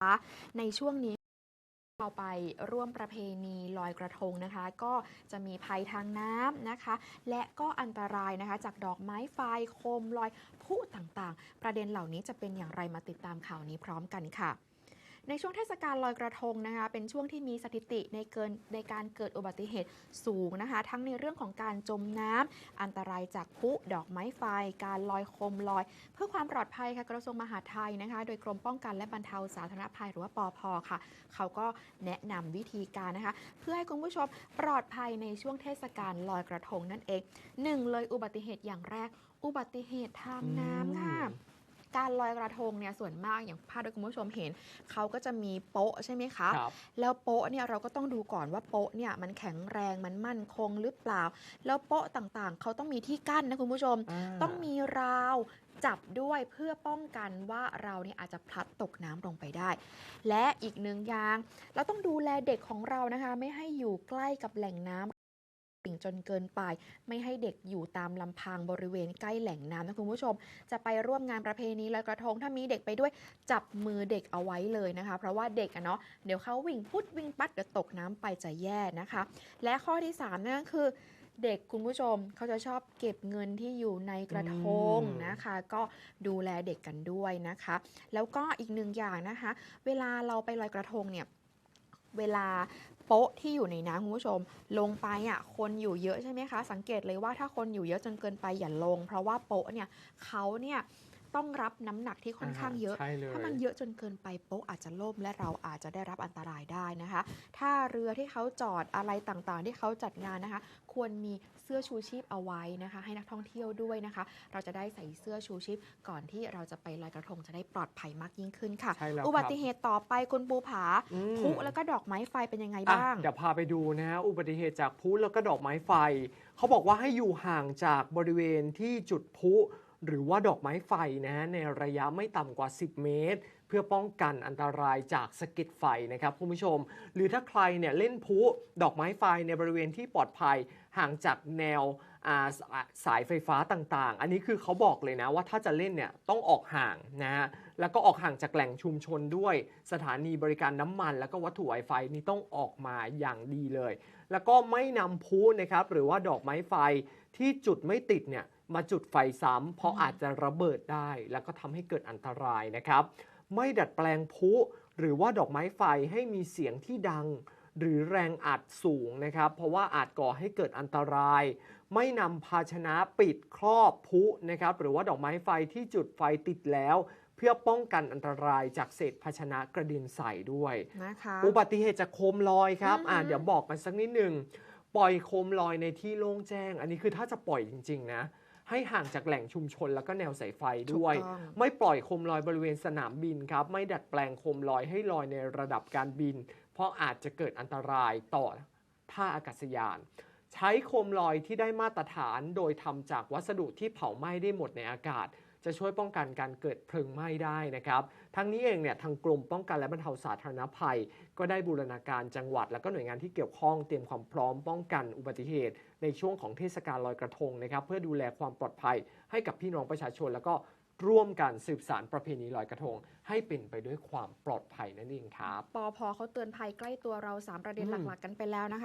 คะในช่วงนี้เราไปร่วมประเพณีลอยกระทงนะคะ ก็จะมีภัยทางน้ำนะคะ และก็อันตรายนะคะ จากดอกไม้ไฟโคมลอยผู้ต่างๆ ประเด็นเหล่านี้จะเป็นอย่างไรมาติดตามข่าวนี้พร้อมกันค่ะ ในช่วงเทศกาลลอยกระทงนะคะ เป็นช่วงที่มีสถิติในเกินในการเกิดอุบัติเหตุสูงนะคะ ทั้งในเรื่องของการจมน้ำอันตรายจากพุดอกไม้ไฟ การลอยโคมลอย เพื่อความปลอดภัยค่ะกระทรวงมหาดไทยนะคะ โดยกรมป้องกันและบรรเทาสาธารณภัยหรือว่าปอพค่ะ เขาก็แนะนำวิธีการนะคะ เพื่อให้คุณผู้ชมปลอดภัยในช่วงเทศกาลลอยกระทงนั่นเองหนึ่งเลยอุบัติเหตุอย่างแรก อุบัติเหตุทางน้ำค่ะ การลอยกระทงเนี่ยส่วนมากอย่างภาพที่คุณผู้ชมเห็นเขาก็จะมีโป๊ะใช่ไหมคะครับ แล้วโป๊ะเนี่ยเราก็ต้องดูก่อนว่าโป๊ะเนี่ยมันแข็งแรงมันมั่นคงหรือเปล่า แล้วโป๊ะต่างๆ เขาต้องมีที่กั้นนะคุณผู้ชมาต้องมีราวจับด้วยเพื่อป้องกันว่าเราเนี่ยอาจจะพลัดตกน้ำลงไปได้ และอีกหนึ่งอย่าง เราต้องดูแลเด็กของเรานะคะ ไม่ให้อยู่ใกล้กับแหล่งน้ำสิ่ งจนเกินไป ไม่ให้เด็กอยู่ตามลำพังบริเวณใกล้แหล่งน้ำนะคุณผู้ชม จะไปร่วมงานประเพณีลอยกระทง ถ้ามีเด็กไปด้วยจับมือเด็กเอาไว้เลยนะคะ เพราะว่าเด็กอะเนาะเดี๋ยวเขาวิ่งพุดวิ่งปัดเดี๋ยวตกน้ำไปจะแย่นะคะ และข้อที่3นั่นก็คือเด็กคุณผู้ชมเขาจะชอบเก็บเงินที่อยู่ในกระทงนะคะ ก็ดูแลเด็กกันด้วยนะคะ แล้วก็อีกหนึ่งอย่างนะคะ เวลาเราไปลอยกระทงเนี่ยเวลา โป๊ะที่อยู่ในน้ำคุณผู้ชม ลงไปอะคนอยู่เยอะใช่ไหมคะ สังเกตเลยว่าถ้าคนอยู่เยอะจนเกินไปอย่าลง เพราะว่าโป๊ะเนี่ยเขาเนี่ย ต้องรับน้ำหนักที่ค่อนข้างเยอะใช่เลยถ้ามันเยอะจนเกินไปโป๊ะอาจจะล่มและเราอาจจะได้รับอันตรายได้นะคะ ถ้าเรือที่เขาจอดอะไรต่างๆ ที่เขาจัดงานนะคะ ควรมีเสื้อชูชีพเอาไว้นะคะ ให้นักท่องเที่ยวด้วยนะคะ เราจะได้ใส่เสื้อชูชีพ ก่อนที่เราจะไปลอยกระทงจะได้ปลอดภัยมากยิ่งขึ้นค่ะใช่แล้วอุบัติเหตุต่อไปคุณปูผาอืมพลุแล้วก็ดอกไม้ไฟเป็นยังไงอะบ้างเดี๋ยวพาไปดูนะฮะอุบัติเหตุจากพลุแล้วก็ดอกไม้ไฟ เขาบอกว่าให้อยู่ห่างจากบริเวณที่จุดพลุ หรือว่าดอกไม้ไฟนะฮะในระยะไม่ต่ำกว่า 10 เมตร เพื่อป้องกันอันตรายจากสะเก็ดไฟนะครับคุณผู้ชม หรือถ้าใครเนี่ยเล่นพุดอกไม้ไฟในบริเวณที่ปลอดภัยห่างจากแนว สายไฟฟ้าต่างๆ อันนี้คือเขาบอกเลยนะว่าถ้าจะเล่นเนี่ยต้องออกห่างนะฮะ แล้วก็ออกห่างจากแหล่งชุมชนด้วย สถานีบริการน้ำมัน แล้วก็วัตถุไวไฟนี่ต้องออกมาอย่างดีเลย แล้วก็ไม่นำพลุนะครับหรือว่าดอกไม้ไฟที่จุดไม่ติดเนี่ยมาจุดไฟซ้ำเพราะอาจจะระเบิดได้ แล้วก็ทำให้เกิดอันตรายนะครับ ไม่ดัดแปลงพุหรือว่าดอกไม้ไฟให้มีเสียงที่ดัง หรือแรงอัดสูงนะครับ เพราะว่าอาจก่อให้เกิดอันตราย ไม่นำภาชนะปิดครอบพลุนะครับ หรือว่าดอกไม้ไฟที่จุดไฟติดแล้ว เพื่อป้องกันอันตรายจากเศษภาชนะกระเด็นใส่ด้วยนะคะอุบัติเหตุจากโคมลอยครับอ่าอือฮึเดี๋ยวบอกกันสักนิดหนึ่งปล่อยโคมลอยในที่โล่งแจ้ง อันนี้คือถ้าจะปล่อยจริง ๆ นะ ให้ห่างจากแหล่งชุมชนแล้วก็แนวสายไฟด้วยถูกต้องไม่ปล่อยโคมลอยบริเวณสนามบินครับ ไม่ดัดแปลงโคมลอยให้ลอยในระดับการบิน เพราะอาจจะเกิดอันตรายต่อท่าอากาศยาน ใช้โคมลอยที่ได้มาตรฐานโดยทำจากวัสดุที่เผาไหม้ได้หมดในอากาศ จะช่วยป้องกันการเกิดเพลิงไหม้ได้นะครับ ทั้งนี้เองเนี่ยทางกรมป้องกันและบรรเทาสาธารณภัย ก็ได้บูรณาการจังหวัด และก็หน่วยงานที่เกี่ยวข้องเตรียมความพร้อมป้องกันอุบัติเหตุ ในช่วงของเทศกาลลอยกระทงนะครับ เพื่อดูแลความปลอดภัย ให้กับพี่น้องประชาชน แล้วก็ร่วมกันสืบสานประเพณีลอยกระทง ให้เป็นไปด้วยความปลอดภัยนั่นเองครับ ปอพเขาเตือนภัยใกล้ตัวเรา 3 ประเด็นหลัก ๆ กันไปแล้วนะคะ